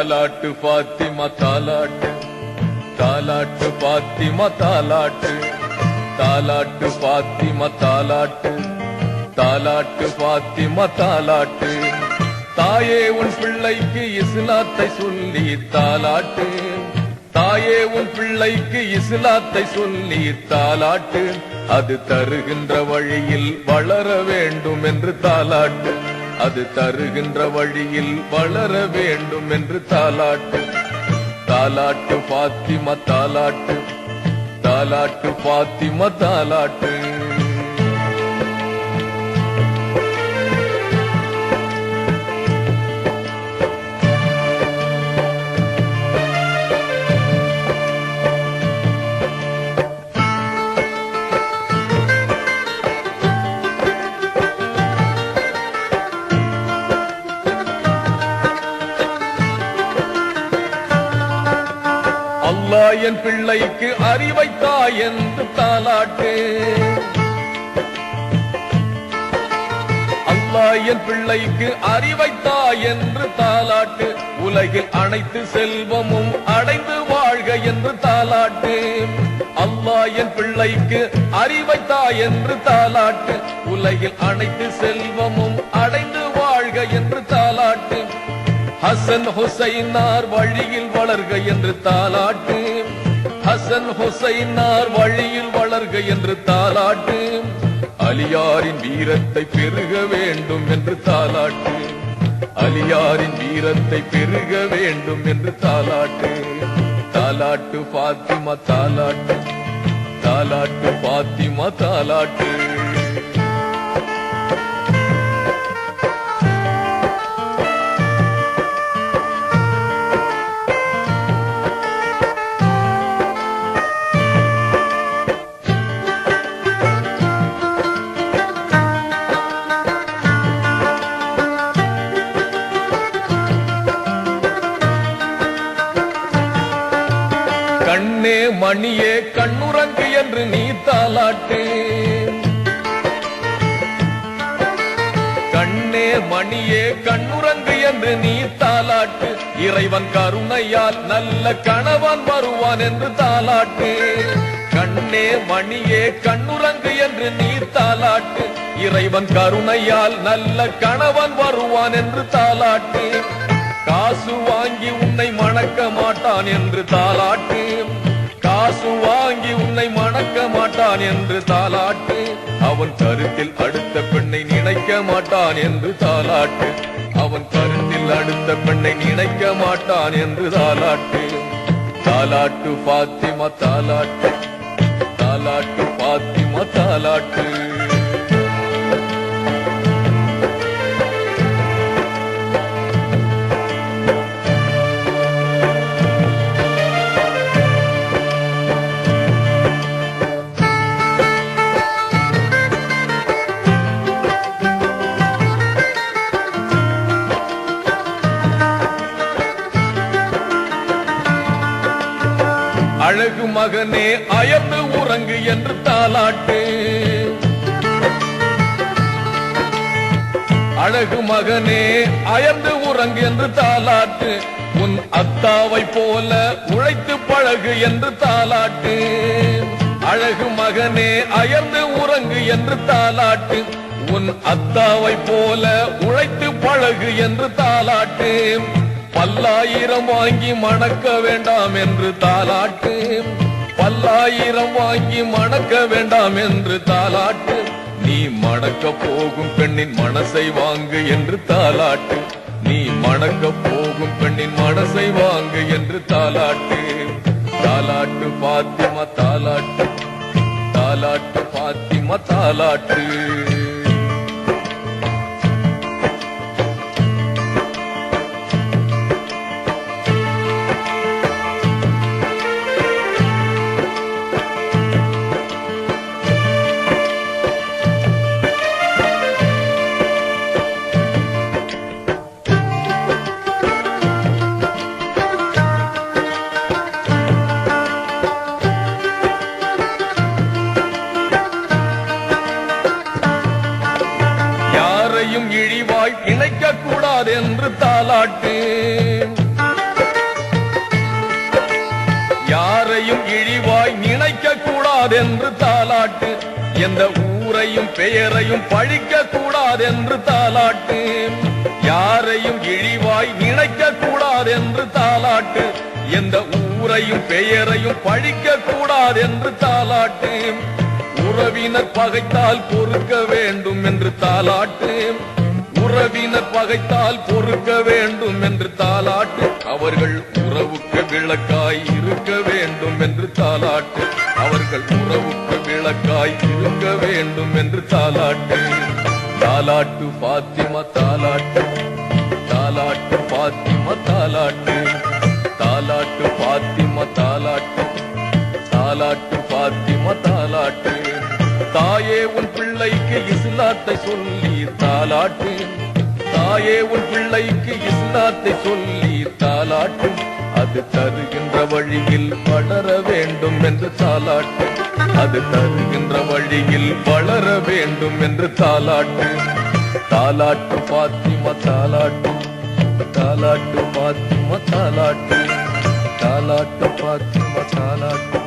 தாலாட்டு பாத்திமா தாலாட்டு. தாலாட்டு பாத்திமா தாலாட்டு. தாலாட்டு பாத்திமா தாலாட்டு. தாலாட்டு பாத்திமா தாலாட்டு. தாயே உன் பிள்ளைக்கு இஸ்லாத்தை சொல்லி தாலாட்டு. தாயே உன் பிள்ளைக்கு இஸ்லாத்தை சொல்லி தாலாட்டு. அது தருகின்ற வழியில் வளர வேண்டும் என்று தாலாட்டு. அது தருகின்ற வழியில் வளர வேண்டும் என்று தாலாட்டு. தாலாட்டு பாத்திம தாலாட்டு. தாலாட்டு பாத்திம தாலாட்டு. அல்லாஹ் என் பிள்ளைக்கு அறிவைத்தா என்று தாலாட்டு. அல்லா என் பிள்ளைக்கு அறிவைத்தா என்று தாலாட்டு. உலகில் அனைத்து செல்வமும் அடைந்து வாழ்க என்று தாலாட்டு. அல்லா என் பிள்ளைக்கு அறிவைத்தா என்று தாலாட்டு. உலகில் அனைத்து செல்வமும் அடைந்து வாழ்க என்று தாலாட்டு ஹசன் ஹுசைனார் வழியில் வளர்க என்று தாலாட்டு. ஹசன் ஹுசைனார் வழியில் வளர்க என்று தாலாட்டு. அலியாரின் வீரத்தை பெருக வேண்டும் என்று தாலாட்டு. அலியாரின் வீரத்தை பெருக வேண்டும் என்று தாலாட்டு. தாலாட்டு பாத்திமா தாலாட்டு. தாலாட்டு பாத்திமா தாலாட்டு. கண்ணே மணியே கண்ணுரங்கு என்று நீ தாலாட்டு கண்ணே மணியே கண்ணுரங்கு என்று நீ தாலாட்டு இறைவன் கருணையால் நல்ல கணவன் வருவான் என்று தாலாட்டு கண்ணே மணியே கண்ணுரங்கு என்று நீ தாலாட்டு இறைவன் கருணையால் நல்ல கணவன் வருவான் என்று தாலாட்டு காசு வாங்கி உன்னை மணக்க மாட்டான் என்று தாலாட்டு காசு வாங்கி உன்னை மணக்க மாட்டான் என்று தாலாட்டு. அவன் கருத்தில் அடுத்த பெண்ணை நினைக்க மாட்டான் என்று தாலாட்டு. அவன் கருத்தில் அடுத்த பெண்ணை நினைக்க மாட்டான் என்று தாலாட்டு. தாலாட்டு பாத்திமா தாலாட்டு. தாலாட்டு பாத்திமா தாலாட்டு. அழகு மகனே அயர்ந்து உறங்கு என்று தாலாட்டு. அழகு மகனே அயர்ந்து உறங்கு என்று தாலாட்டு. உன் அத்தாவை போல உழைத்து பழகு என்று தாலாட்டு. அழகு மகனே அயர்ந்து உறங்கு என்று தாலாட்டு. உன் அத்தாவை போல உழைத்து பழகு என்று தாலாட்டு. பல்லாயிரம் வாங்கி மணக்க வேண்டாம் என்று தாலாட்டு. பல்லாயிரம் வாங்கி மணக்க வேண்டாம் என்று தாலாட்டு. நீ மணக்க போகும் பெண்ணின் மனசை வாங்கு என்று தாலாட்டு. நீ மணக்க போகும் பெண்ணின் மனசை வாங்கு என்று தாலாட்டு. தாலாட்டு பாத்திமா தாலாட்டு. தாலாட்டு பாத்திமா தாலாட்டு. தாயும் இழிவாய் இணைக்க கூடாது என்று தாலாட்டு யாரையும் இழிவாய் நினைக்க கூடாது என்று தாலாட்டு எந்த ஊரையும் பெயரையும் பழிக்க கூடாது என்று தாலாட்டு யாரையும் இழிவாய் நினைக்க கூடாது என்று தாலாட்டு எந்த ஊரையும் பெயரையும் பழிக்க கூடாது என்று தாலாட்டு. உறவினர் பகைத்தால் பொறுக்க வேண்டும் என்று தாலாட்டு. உறவினர் பகைத்தால் பொறுக்க வேண்டும் என்று தாலாட்டு. அவர்கள் உறவுக்கு விளக்காய் இருக்க வேண்டும் என்று தாலாட்டு. அவர்கள் உறவுக்கு விளக்காய் இருக்க வேண்டும் என்று தாலாட்டு. தாலாட்டு பாத்திமா தாலாட்டு. தாலாட்டு பாத்திமா தாலாட்டு. தாலாட்டு பாத்தி தாயே உன் பிள்ளைக்கு இஸ்லாத்தை சொல்லி தாலாட்டு. தாயே உன் பிள்ளைக்கு இஸ்லாத்தை சொல்லி தாலாட்டு. அது தருகின்ற வழியில் வளர வேண்டும் என்று தாலாட்டு. அது தருகின்ற வழியில் வளர வேண்டும் என்று தாலாட்டு. தாலாட்டு பாத்திமா தாலாட்டு. தாலாட்டு பாத்திமா தாலாட்டு. தாலாட்டு பாத்திமா தாலாட்டு.